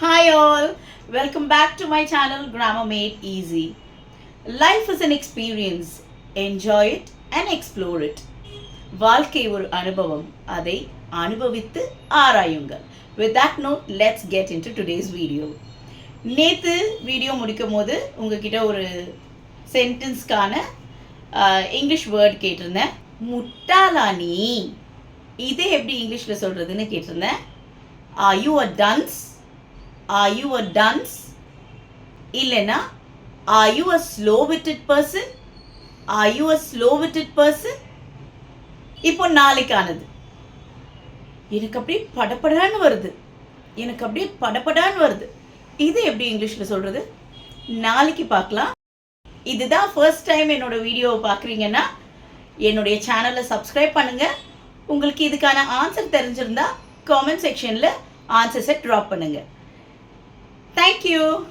Hi all welcome back to my channel grammar made easy life is an experience enjoy it and explore it வாழ்க்கை ஒரு அனுபவம். அதை அனுபவித்து ஆராயுங்கள். With that note let's get into today's video நேற்று video முடிக்கும் போது உங்ககிட்ட ஒரு சென்டென்ஸ்க்கான இங்கிலீஷ் வேர்ட் கேட்டிருந்தேன். முட்டாளானி நீ? இதே எப்படி இங்கிலீஷில் சொல்கிறதுன்னு கேட்டிருந்தேன். Are you a dunce are you a dunce இல்லைன்னா are you a slow witted person are you a slow witted person இப்போ நாளைக்கானது. எனக்கு அப்படியே படப்படான்னு வருது. எனக்கு அப்படியே படப்படான்னு வருது. இது எப்படி இங்கிலீஷில் சொல்கிறது நாளைக்கு பார்க்கலாம். இதுதான் ஃபர்ஸ்ட் டைம் என்னோட வீடியோவை பார்க்குறீங்கன்னா என்னுடைய சேனலை சப்ஸ்கிரைப் பண்ணுங்கள் உங்களுக்கு இதுக்கான ஆன்சர் தெரிஞ்சிருந்தா காமெண்ட் செக்ஷனில் ஆன்சர்ஸை ட்ராப் பண்ணுங்கள் Thank you.